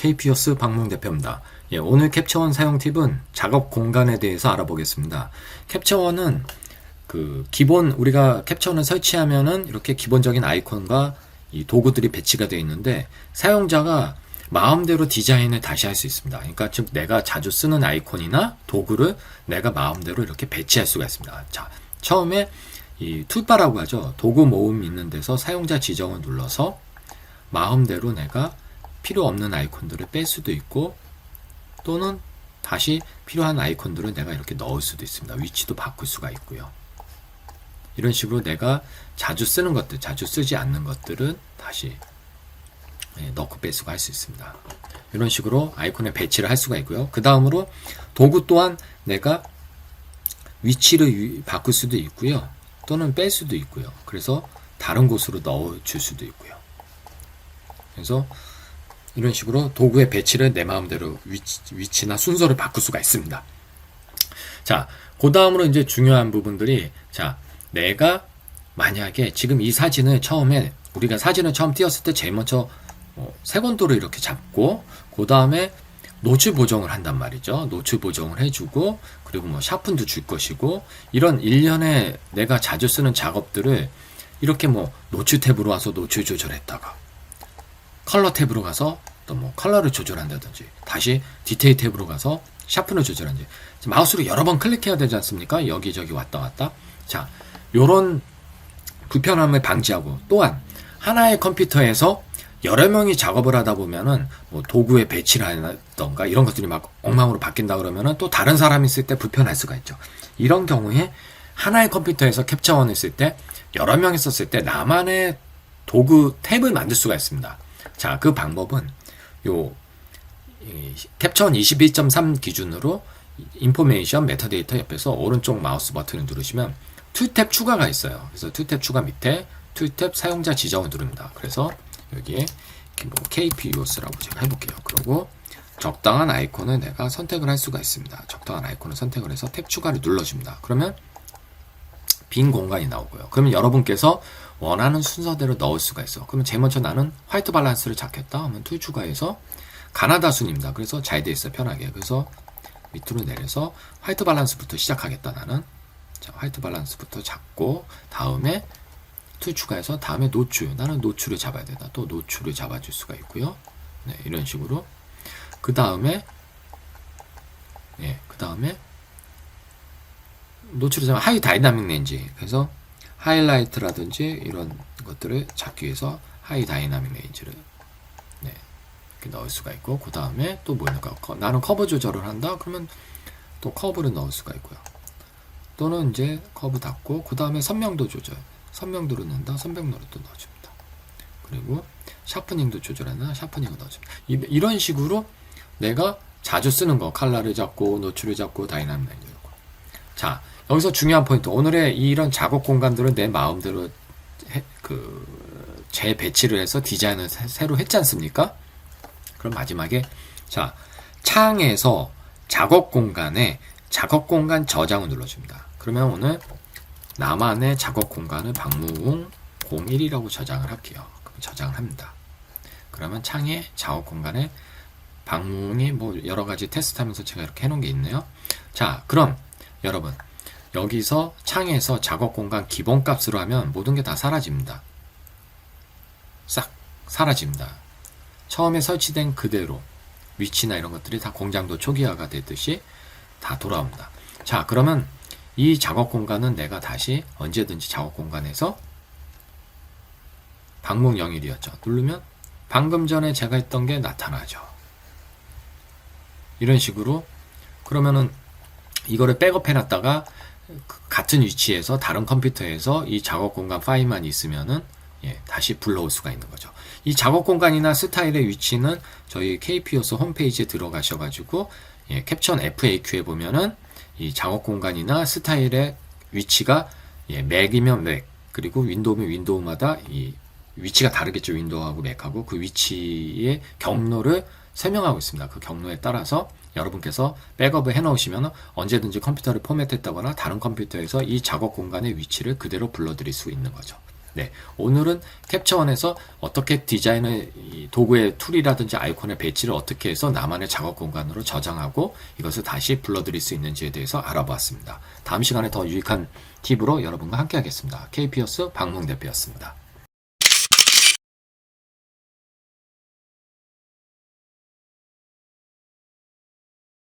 KPO스 박문 대표입니다. 예, 오늘 캡처원 사용 팁은 작업 공간에 대해서 알아보겠습니다. 캡처원은 그 기본 우리가 캡처원을 설치하면은 이렇게 기본적인 아이콘과 이 도구들이 배치가 되어 있는데 사용자가 마음대로 디자인을 다시 할 수 있습니다. 그러니까 즉 내가 자주 쓰는 아이콘이나 도구를 내가 마음대로 이렇게 배치할 수가 있습니다. 자, 처음에 이 툴바라고 하죠. 도구 모음 있는 데서 사용자 지정을 눌러서 마음대로 내가 필요 없는 아이콘들을 뺄 수도 있고 또는 다시 필요한 아이콘들을 내가 이렇게 넣을 수도 있습니다. 위치도 바꿀 수가 있고요. 이런 식으로 내가 자주 쓰는 것들, 자주 쓰지 않는 것들은 다시 예, 넣고 빼수가 할 수 있습니다. 이런 식으로 아이콘에 배치를 할 수가 있고요. 그 다음으로 도구 또한 내가 위치를 바꿀 수도 있고요. 또는 뺄 수도 있고요. 그래서 다른 곳으로 넣어 줄 수도 있고요. 그래서 이런 식으로 도구의 배치를 내 마음대로 위치, 위치 나 순서를 바꿀 수가 있습니다. 자, 그 다음으로 이제 중요한 부분들이, 자, 내가 만약에 지금 이 사진을 처음에, 우리가 사진을 처음 띄었을 때 제일 먼저 어, 색온도를 이렇게 잡고, 그 다음에 노출 보정을 한단 말이죠. 노출 보정을 해주고, 그리고 뭐 샤픈도 줄 것이고, 이런 일련의 내가 자주 쓰는 작업들을 이렇게 뭐 노출 탭으로 와서 노출 조절했다가, 컬러 탭으로 가서 또 뭐 컬러를 조절한다든지 다시 디테일 탭으로 가서 샤픈을 조절한지 마우스로 여러 번 클릭해야 되지 않습니까? 여기저기 왔다 갔다 자 요런 불편함을 방지하고 또한 하나의 컴퓨터에서 여러 명이 작업을 하다 보면은 뭐 도구의 배치를 하던가 이런 것들이 막 엉망으로 바뀐다 그러면은 또 다른 사람이 있을 때 불편할 수가 있죠. 이런 경우에 하나의 컴퓨터에서 캡처원을 쓸 때 여러 명이 썼을 때 나만의 도구 탭을 만들 수가 있습니다. 자, 그 방법은 요 캡처원 21.3 기준으로 인포메이션 메타데이터 옆에서 오른쪽 마우스 버튼을 누르시면 툴탭 추가가 있어요. 그래서 툴탭 추가 밑에 툴탭 사용자 지정을 누릅니다. 그래서 여기에 뭐 KPUS라고 제가 해볼게요. 그리고 적당한 아이콘을 내가 선택을 할 수가 있습니다. 적당한 아이콘을 선택을 해서 탭 추가를 눌러줍니다. 그러면 빈 공간이 나오고요. 그러면 여러분께서 원하는 순서대로 넣을 수가 있어. 그러면 제일 먼저 나는 화이트 밸런스를 잡겠다 하면 툴 추가해서 가나다 순입니다. 그래서 잘 돼 있어 편하게. 그래서 밑으로 내려서 화이트 밸런스부터 시작하겠다 나는. 자, 화이트 밸런스부터 잡고 다음에 툴 추가해서 다음에 노출. 나는 노출을 잡아야 되다. 또 노출을 잡아줄 수가 있고요. 네, 이런 식으로. 그 다음에 예, 그 다음에 잡아 하이 다이나믹 렌지. 그래서 하이라이트라든지 이런 것들을 잡기 위해서 하이 다이나믹 레인지를 네, 이렇게 넣을 수가 있고 그 다음에 또 뭐냐까? 나는 커브 조절을 한다? 그러면 또 커브를 넣을 수가 있고요. 또는 이제 커브 닫고 그 다음에 선명도 조절. 선명도를 넣는다? 선명도를 또 넣어줍니다. 그리고 샤프닝도 조절하나? 샤프닝을 넣어줍니다. 이, 이런 식으로 내가 자주 쓰는 거 칼라를 잡고 노출을 잡고 다이나믹 레인지 자 여기서 중요한 포인트. 오늘의 이런 작업 공간들은 내 마음대로 해, 그, 재배치를 해서 디자인을 새, 로 했지 않습니까? 그럼 마지막에, 자, 창에서 작업 공간에 작업 공간 저장을 눌러줍니다. 그러면 오늘 나만의 작업 공간을 박무웅 01이라고 저장을 할게요. 그럼 저장을 합니다. 그러면 창에 작업 공간에 박무웅이 뭐 여러 가지 테스트 하면서 제가 이렇게 해놓은 게 있네요. 자, 그럼 여러분, 여기서 창에서 작업 공간 기본값으로 하면 모든 게 다 사라집니다. 싹 사라집니다. 처음에 설치된 그대로 위치나 이런 것들이 다 공장도 초기화가 되듯이 다 돌아옵니다. 자, 그러면 이 작업 공간은 내가 다시 언제든지 작업 공간에서 방문 0일이었죠. 누르면 방금 전에 제가 했던 게 나타나죠. 이런 식으로 그러면은 이거를 백업해 놨다가 같은 위치에서 다른 컴퓨터에서 이 작업 공간 파일만 있으면은 예, 다시 불러올 수가 있는 거죠. 이 작업 공간이나 스타일의 위치는 저희 KPOS 홈페이지에 들어가셔가지고 예, 캡션 FAQ에 보면은 이 작업 공간이나 스타일의 위치가 예, 맥이면 맥 그리고 윈도우면 윈도우마다 이 위치가 다르겠죠. 윈도우하고 맥하고 그 위치의 경로를 설명하고 있습니다. 그 경로에 따라서 여러분께서 백업을 해 놓으시면 언제든지 컴퓨터를 포맷했다거나 다른 컴퓨터에서 이 작업 공간의 위치를 그대로 불러드릴 수 있는 거죠. 네, 오늘은 캡처원에서 어떻게 디자인의 이 도구의 툴이라든지 아이콘의 배치를 어떻게 해서 나만의 작업 공간으로 저장하고 이것을 다시 불러들일 수 있는지에 대해서 알아보았습니다. 다음 시간에 더 유익한 팁으로 여러분과 함께 하겠습니다. KP어스 방송 대표였습니다.